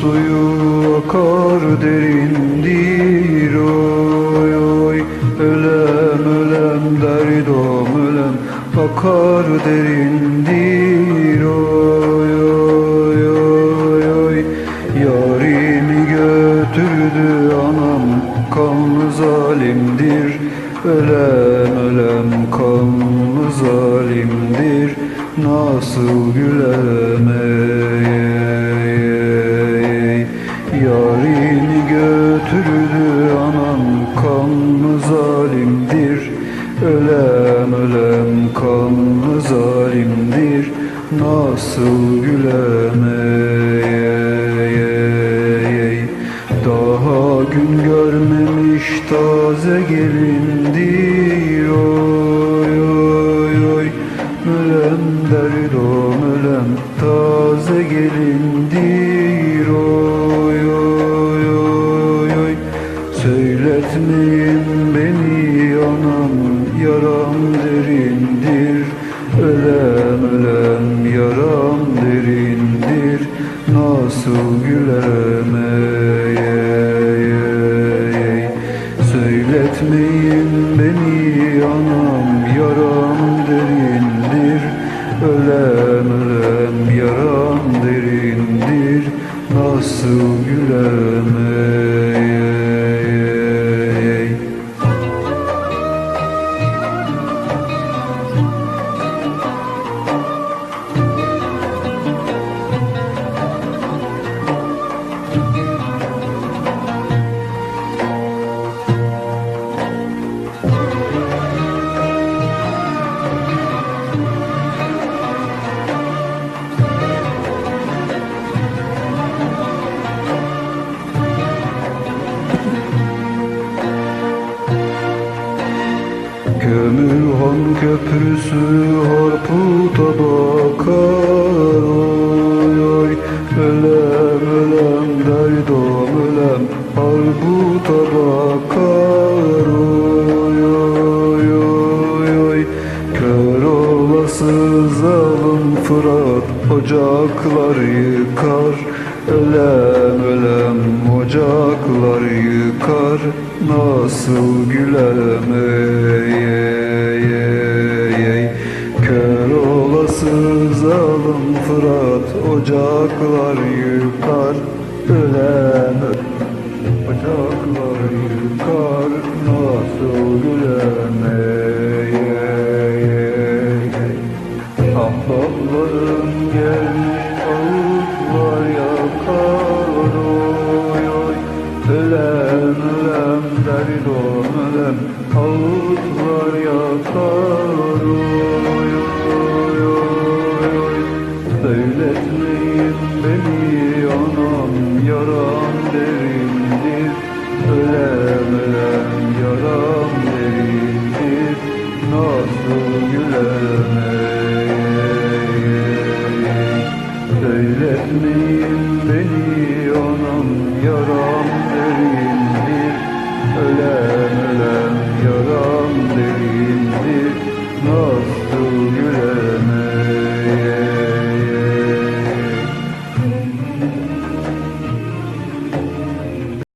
suyu akar derindir. Oy oy Ölem ölem derdom ölem. Akar derindir. Oy oy oy oy. Yarimi götürdü anam kanlı zalimdir. Ölem ölem kanlı zalimdir. Nasıl gülemeye? Kanlı zalimdir. Ölem ölem kanlı zalimdir. Nasıl gülem ey, ey, ey, ey. Daha gün görmemiş taze gelindir Ölem köprüsü harputa bakar. Oy oy Ölem ölem derdom ölem harputa bakar. Oy oy oy oy Kör olası zalim Fırat ocaklar yıkar. Ölem ölem ocaklar yıkar. Nasıl gülem Ahbaplarım gelmiş ağıtlar yakar oy oy Ölem ölem derdom ölem. Ağıtlar yakar oy oy oy oy. Söyletmeyin beni anam yaram derindir. Ölem ölem onun yaram derindir. Ölem ölem yaram derindir. Nasıl gülemez?